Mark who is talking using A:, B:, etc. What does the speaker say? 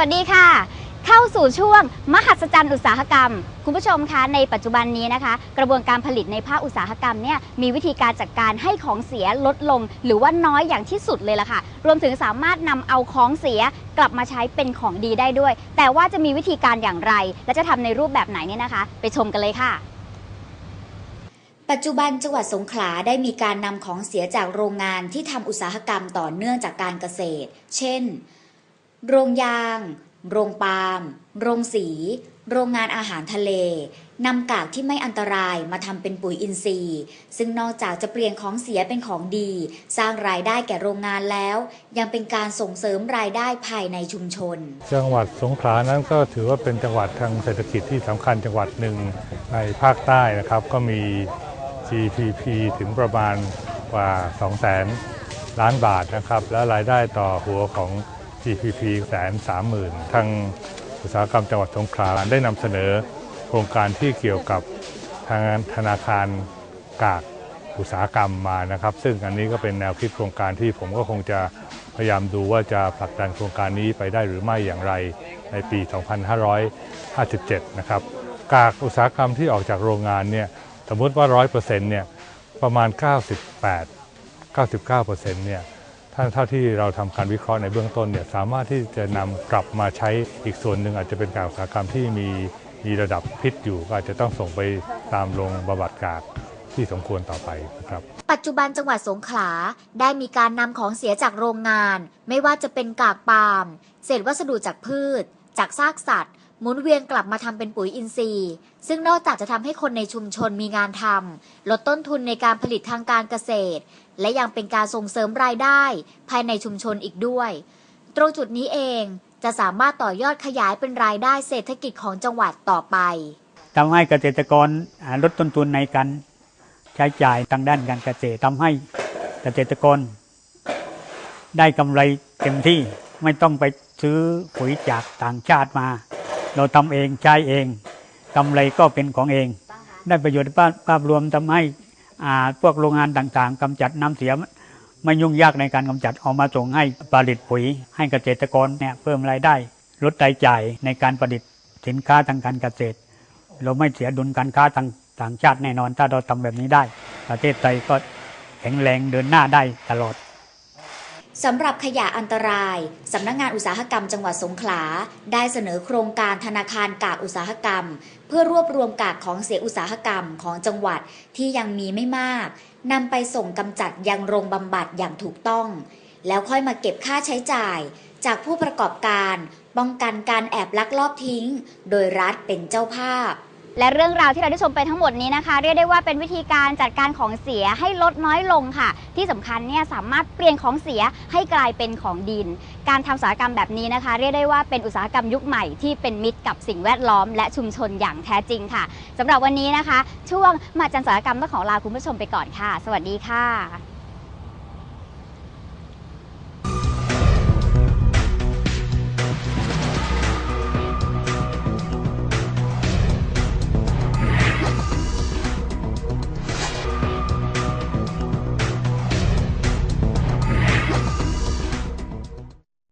A: วัสดีค่ะ เข้าสู่ช่วงมหัศจรรย์อุตสาหกรรม คุณผู้ชมคะในปัจจุบันนี้นะคะ กระบวนการผลิตในภาคอุตสาหกรรมเนี่ยมีวิธีการจัดการให้ของเสียลดลง หรือว่าน้อยอย่างที่สุดเลยล่ะค่ะ รวมถึงสามารถนำเอาของเสียกลับมาใช้เป็นของดีได้ด้วย แต่ว่าจะมีวิธีการอย่างไร และจะทำในรูปแบบไหนเนี่ยนะคะ ไปชมกันเลยค่ะ
B: ปัจจุบันจังหวัดสงขลาได้มีการนำของเสียจากโรงงานที่ทำอุตสาหกรรมต่อเนื่องจากการเกษตร เช่น โรงยาง โรงปาล์ม โรงสี โรงงานอาหารทะเล นำกากที่ไม่อันตรายมาทำเป็นปุ๋ยอินทรีย์ ซึ่งนอกจากจะเปลี่ยนของเสียเป็นของดี สร้างรายได้แก่โรงงานแล้ว ยังเป็นการส่งเสริมรายได้ภายในชุมชน
C: จังหวัดสงขลานั้นก็ถือว่าเป็นจังหวัดทางเศรษฐกิจที่สำคัญจังหวัดหนึ่งในภาคใต้นะครับ ก็มี GDP ถึงประมาณกว่า 200,000 ล้านบาทนะครับ และรายได้ต่อหัวของ GDP แสนสามหมื่นทางอุตสาหกรรมจังหวัดสงขลาได้นำเสนอโครงการที่เกี่ยวกับทางธนาคารกากอุตสาหกรรมมานะครับ ซึ่งอันนี้ก็เป็นแนวคิดโครงการที่ผมก็คงจะพยายามดูว่าจะผลักดันโครงการนี้ไปได้หรือไม่อย่างไรในปี 2557 นะครับ กากอุตสาหกรรมที่ออกจากโรงงานเนี่ยสมมติว่า 100%เนี่ยประมาณ 98 99%เนี่ย ท่านเท่าที่เราทำการวิเคราะห์ในเบื้องต้นเนี่ยสามารถที่จะนำกลับมาใช้อีกส่วนหนึ่งอาจจะเป็นกากอุตสาหกรรมที่มีมีระดับพิษอยู่ก็อาจจะต้องส่งไปตามโรงบำบัดกากที่สมควรต่อไปนะครับ
B: ปัจจุบันจังหวัดสงขลาได้มีการนำของเสียจากโรงงาน ไม่ว่าจะเป็นกากปาล์มเศษวัสดุจากพืช จากซากสัตว์ หมุนเวียนกลับมาทำเป็นปุ๋ยอินทรีย์ ซึ่งนอกจากจะทำให้คนในชุมชนมีงานทำลดต้นทุนในการผลิตทางการเกษตร และยังเป็นการส่งเสริมรายได้ ภายในชุมชนอีกด้วย ตรงจุดนี้เองจะสามารถต่อยอดขยายเป็นรายได้เศรษฐกิจของจังหวัดต่อไป
D: ทำให้เกษตรกรลดต้นทุนในการใช้จ่ายทางด้านการเกษตรทำให้เกษตรกร ได้กำไรเต็มที่ไม่ต้องไปซื้อปุ๋ยจากต่างชาติมา เราทำเองใช้เองกำไรก็เป็นของเอง ได้ประโยชน์ภาพภาพรวมทำให้อาพวกโรงงานต่างๆกำจัดน้ำเสียไม่ยุ่งยากในการกำจัดเอามาส่งให้ผลิตปุ๋ย ให้เกษตรกรเนี่ยเพิ่มรายได้ ลดรายจ่ายในการผลิตสินค้าทางการเกษตร เราไม่เสียดุลการค้าทางต่างชาติแน่นอน ถ้าเราทำแบบนี้ได้ ประเทศไทยก็แข็งแรงเดินหน้าได้ตลอด
B: สำหรับขยะอันตราย สำนักงานอุตสาหกรรมจังหวัดสงขลา ได้เสนอโครงการธนาคารกากอุตสาหกรรม เพื่อรวบรวมกากของเสียอุตสาหกรรมของจังหวัดที่ยังมีไม่มากนำไปส่งกำจัดยังโรงบำบัดอย่างถูกต้อง แล้วค่อยมาเก็บค่าใช้จ่าย จากผู้ประกอบการ ป้องกันการแอบลักลอบทิ้ง โดยรัฐเป็นเจ้าภาพ
A: และเรื่องราวที่เราได้ชมไปทั้งหมดนี้นะคะ เรียกได้ว่าเป็นวิธีการจัดการของเสียให้ลดน้อยลงค่ะ ที่สำคัญเนี่ยสามารถเปลี่ยนของเสียให้กลายเป็นของดิน การทำอุตสาหกรรมแบบนี้นะคะ เรียกได้ว่าเป็นอุตสาหกรรมยุคใหม่ที่เป็นมิตรกับสิ่งแวดล้อม และชุมชนอย่างแท้จริงค่ะสำหรับวันนี้นะคะ ช่วงมาจันทร์อุตสาหกรรมต้องขอลาคุณผู้ชมไปก่อนค่ะ สวัสดีค่ะ